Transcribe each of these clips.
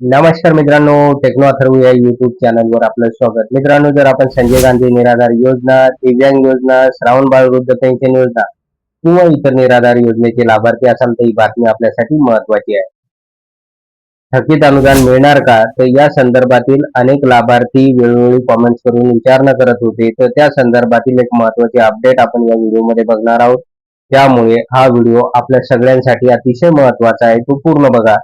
नमस्कार मित्रांनो टेक्नो अथर्व या युट्यूब चॅनलवर आपलं स्वागत. मित्रांनो जर आपण संजय गांधी निराधार योजना दिव्यांग योजना श्रावण बाळ वृद्ध पेन्शन योजना किंवा इतर निराधार योजनेचे लाभार्थी असाल तर ही बातमी आपल्यासाठी महत्वाची आहे. थकीत अनुदान मिळणार का? तर या संदर्भातील अनेक लाभार्थी वेळोवेळी कॉमेंट्स करून विचारणा करत होते. तर त्या संदर्भातील एक महत्त्वाचे अपडेट आपण या व्हिडिओमध्ये बघणार आहोत. त्यामुळे हा व्हिडिओ आपल्या सगळ्यांसाठी अतिशय महत्त्वाचा आहे. तो पूर्ण बघा.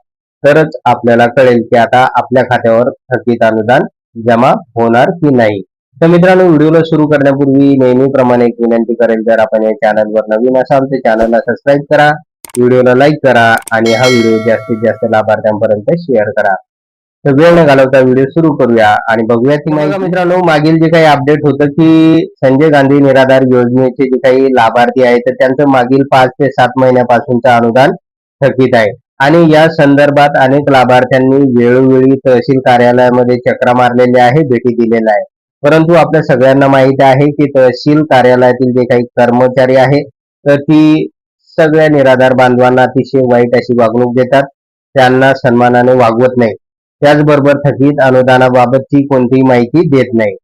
तरच आपल्याला कळेल की आता आपल्या खात्यावर थकीत अनुदान जमा होणार की नाही. तर मित्रांनो व्हिडिओला सुरू करण्यापूर्वी नेहमीप्रमाणे एक विनंती करेल जर आपण या चॅनलवर नवीन असाल तर चॅनलला सबस्क्राईब करा व्हिडिओला लाईक करा आणि हा व्हिडिओ जास्तीत जास्त लाभार्थ्यांपर्यंत शेअर करा. तर वेळ न घालवता व्हिडिओ सुरू करूया आणि बघूया की नाही. मित्रांनो मागील जे काही अपडेट होतं की संजय गांधी निराधार योजनेचे जे काही लाभार्थी आहेत तर त्यांचं मागील पाच ते सात महिन्यापासूनचं अनुदान थकीत आहे. आणि या संदर्भात अनेक लाभार्थ्यांनी वेळोवेळी तहसील कार्यालयामध्ये चक्रा मारलेल्या आहे भेटी दिलेल्या आहे परंतु आपल्या सगळ्यांना माहीत आहे की तहसील कार्यालयातील जे काही कर्मचारी आहे तर ती सगळ्या निराधार बांधवांना अतिशय वाईट अशी वागणूक देतात. त्यांना सन्मानाने वागवत नाही. त्याचबरोबर थकीत अनुदानाबाबतची कोणतीही माहिती देत नाही.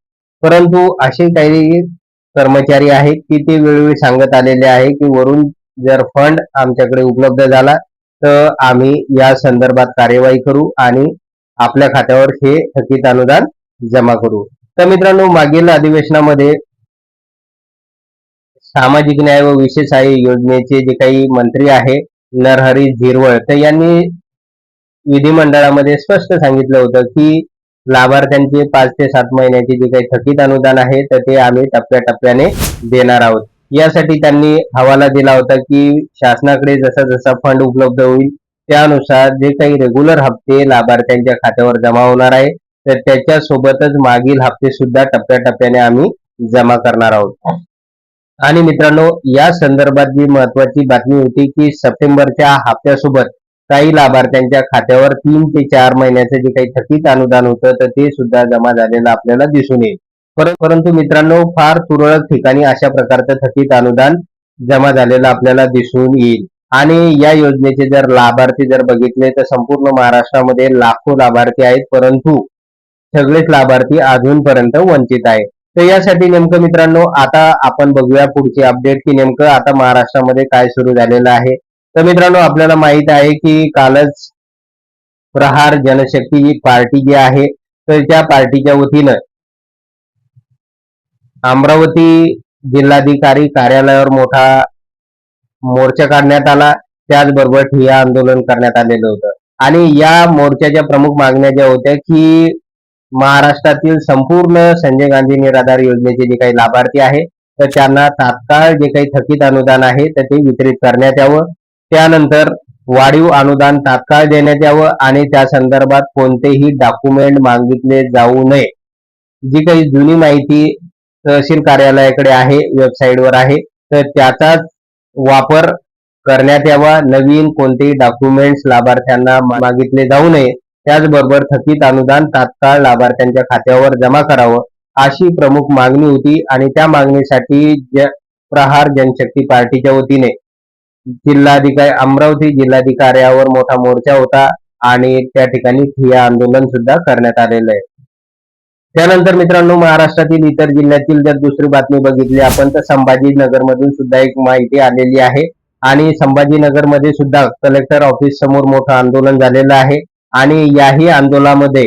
परंतु असे काही कर्मचारी आहेत की ते वेळोवेळी सांगत आलेले आहे की वरून जर फंड आमच्याकडे उपलब्ध झाला तर आम्ही या संदर्भात कार्यवाही करू आणि आपल्या खात्यावर हे थकीत अनुदान जमा करू. तर मित्रांनो मागील अधिवेशनामध्ये सामाजिक न्याय व विशेष सहाय्य योजनेचे जे काही मंत्री आहे नरहरी झिरवळ तर यांनी विधिमंडळामध्ये स्पष्ट सांगितलं होतं की लाभार्थ्यांचे पाच ते सात महिन्याचे जे काही थकीत अनुदान आहे तर ते आम्ही टप्प्याटप्प्याने देणार आहोत. यासाठी त्यांनी हवाला दिला होता की शासनाकडे जसा जसा फंड उपलब्ध होईल त्यानुसार जे काही रेग्युलर हप्ते लाभार्थ्यांच्या खात्यावर जमा होणार आहे तर त्याच्या सोबतच मागील हप्ते सुद्धा टप्प्याटप्प्याने आम्ही जमा करणार आहोत. आणि मित्रांनो या संदर्भात जी महत्वाची बातमी होती की सप्टेंबरच्या हप्त्यासोबत काही लाभार्थ्यांच्या खात्यावर तीन ते चार महिन्याचं जे काही थकीत अनुदान होतं तर ते सुद्धा जमा झालेलं आपल्याला दिसून येईल. परंतु मित्रांनो फार तुरळक ठिकाणी अशा प्रकारचं थकीत अनुदान जमा झालेलं आपल्याला दिसून येईल. आणि या योजनेचे जर लाभार्थी जर बघितले तर संपूर्ण महाराष्ट्रामध्ये लाखो लाभार्थी आहेत परंतु सगळेच लाभार्थी अजूनपर्यंत वंचित आहे तर यासाठी नेमकं मित्रांनो आता आपण बघूया पुढची अपडेट की नेमकं आता महाराष्ट्रामध्ये काय सुरू झालेलं आहे. तर मित्रांनो आपल्याला माहीत आहे की कालच प्रहार जनशक्ती पार्टी जी आहे तर त्या पार्टीच्या वतीनं अमरावती जिल्हाधिकारी कार्यालयावर मोठा मोर्चा काढण्यात आला. त्याचबरोबर ठिया आंदोलन करण्यात आलेलं होतं. आणि या मोर्चाच्या प्रमुख मागण्या ज्या होत्या की महाराष्ट्रातील संपूर्ण संजय गांधी निराधार योजनेचे जे काही लाभार्थी आहे तर त्यांना तात्काळ जे काही थकीत अनुदान आहे तर ते वितरित करण्यात यावं. त्यानंतर वाढीव अनुदान तात्काळ देण्यात यावं आणि त्या संदर्भात कोणतेही डॉक्युमेंट मागितले जाऊ नये. जी काही जुनी माहिती तहसील कार्यालयाकडे आहे वेबसाईटवर आहे. तर त्याचाच वापर करण्यात यावा. नवीन कोणतेही डॉक्युमेंट्स लाभार्थ्यांना मागितले जाऊ नये. त्याचबरोबर थकीत अनुदान तात्काळ लाभार्थ्यांच्या खात्यावर जमा करावं. अशी प्रमुख मागणी होती आणि त्या मागणीसाठी ज- प्रहार जनशक्ती पार्टीच्या वतीने जिल्हाधिकारी अमरावती जिल्हाधिकाऱ्यावर मोठा मोर्चा होता आणि त्या ठिकाणी ठिया आंदोलन सुद्धा करण्यात आलेलं आहे. त्यानंतर मित्रांनो महाराष्ट्रातील इतर जिल्ह्यातील जर दुसरी बातमी बघितली आपण तर संभाजीनगर मधून सुद्धा एक माहिती आलेली आहे. आणि संभाजीनगरमध्ये सुद्धा कलेक्टर ऑफिस समोर मोठं आंदोलन झालेलं आहे. आणि याही आंदोलनामध्ये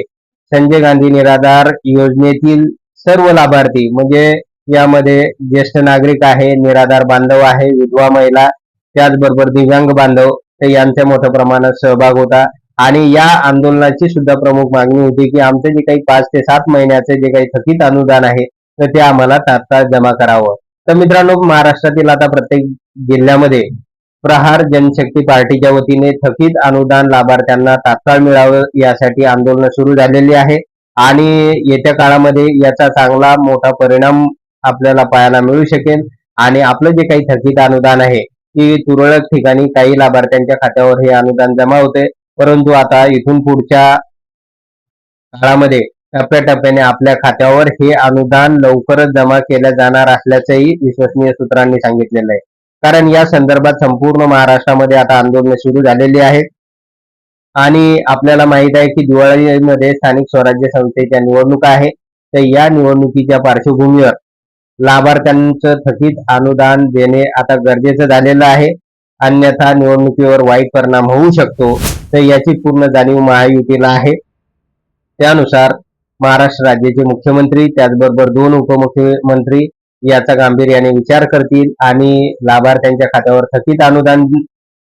संजय गांधी निराधार योजनेतील सर्व लाभार्थी म्हणजे यामध्ये ज्येष्ठ नागरिक आहे निराधार बांधव आहे विधवा महिला त्याचबरोबर दिव्यांग बांधव तर यांचा मोठ्या प्रमाणात सहभाग होता. आणि या आंदोलनाची सुद्धा प्रमुख मागणी होती की आमचे जे काही पाच ते सात महिन्याचे जे काही थकीत अनुदान आहे तर ते आम्हाला तात्काळ जमा करावं. तर मित्रांनो महाराष्ट्रातील आता प्रत्येक जिल्ह्यामध्ये प्रहार जनशक्ती पार्टीच्या वतीने थकीत अनुदान लाभार्थ्यांना तात्काळ मिळावं यासाठी आंदोलन सुरू झालेली आहे. आणि येत्या काळामध्ये याचा चांगला मोठा परिणाम आपल्याला पाहायला मिळू शकेल. आणि आपलं जे काही थकीत अनुदान आहे की तुरळक ठिकाणी काही लाभार्थ्यांच्या खात्यावर हे अनुदान जमा होते. परंतु आता इथून पुढच्या काळामध्ये टप्प्याटप्प्याने आपल्या खात्यावर हे अनुदान लवकरच जमा केलं जाणार असल्याचंही विश्वसनीय सूत्रांनी सांगितलेलं आहे. कारण या संदर्भात संपूर्ण महाराष्ट्रामध्ये आता आंदोलन सुरू झालेली आहेत. आणि आपल्याला माहीत आहे की दिवाळीमध्ये स्थानिक स्वराज्य संस्थेच्या निवडणुका आहे. तर या निवडणुकीच्या पार्श्वभूमीवर लाभार्थ्यांचं थकीत अनुदान देणे आता गरजेचं झालेलं आहे. अन्यथा निवडणुकीवर वाईट परिणाम होऊ शकतो. तर याची पूर्ण जाणीव महायुतीला आहे. त्यानुसार महाराष्ट्र राज्याचे मुख्यमंत्री त्याचबरोबर दोन उपमुख्यमंत्री याचा गांभीर्याने विचार करतील आणि लाभार्थ्यांच्या खात्यावर थकीत अनुदान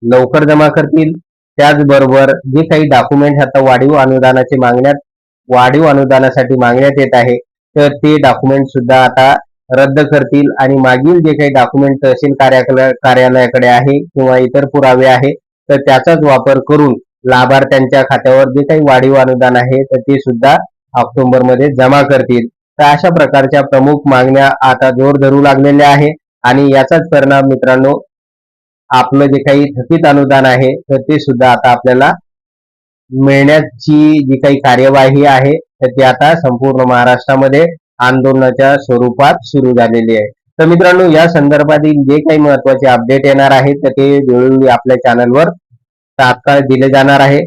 लवकर जमा करतील. त्याचबरोबर जे काही डॉक्युमेंट आता वाढीव अनुदानाचे मागण्यात वाढीव अनुदानासाठी मागण्यात येत आहे तर ते डॉक्युमेंट सुद्धा आता रद्द करतील आणि मागील जे काही डॉक्युमेंट तहसील कार्यालयाकडे आहे किंवा इतर पुरावे आहे तर त्याचाच वापर करून लाभार्थ्यांच्या खात्यावर जे काही वाढीव अनुदान आहे तर ते सुद्धा ऑक्टोबरमध्ये जमा करतील. तर अशा प्रकारच्या प्रमुख मागण्या आता जोर धरू लागलेल्या आहे आणि याचाच परिणाम मित्रांनो आपलं जे काही थकीत अनुदान आहे तर ते सुद्धा आता आपल्याला मिळण्याची जी काही कार्यवाही आहे तर ती आता संपूर्ण महाराष्ट्रामध्ये आंदोलनाच्या स्वरूपात सुरू झालेली आहे. तर मित्रांनो या संदर्भातील जे काही महत्त्वाचे अपडेट येणार आहेत तर ते वेळोवेळी आपल्या चॅनलवर तात्काळ दिले जाणार आहे.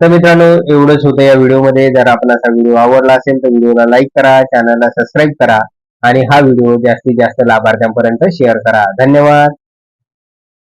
तर- मित्रांनो एवढंच होतं या व्हिडिओमध्ये. जर आपला असा व्हिडिओ आवडला असेल तर व्हिडिओला लाईक करा चॅनलला सबस्क्राईब करा आणि हा व्हिडिओ जास्तीत जास्त लाभार्थ्यांपर्यंत शेअर करा. धन्यवाद.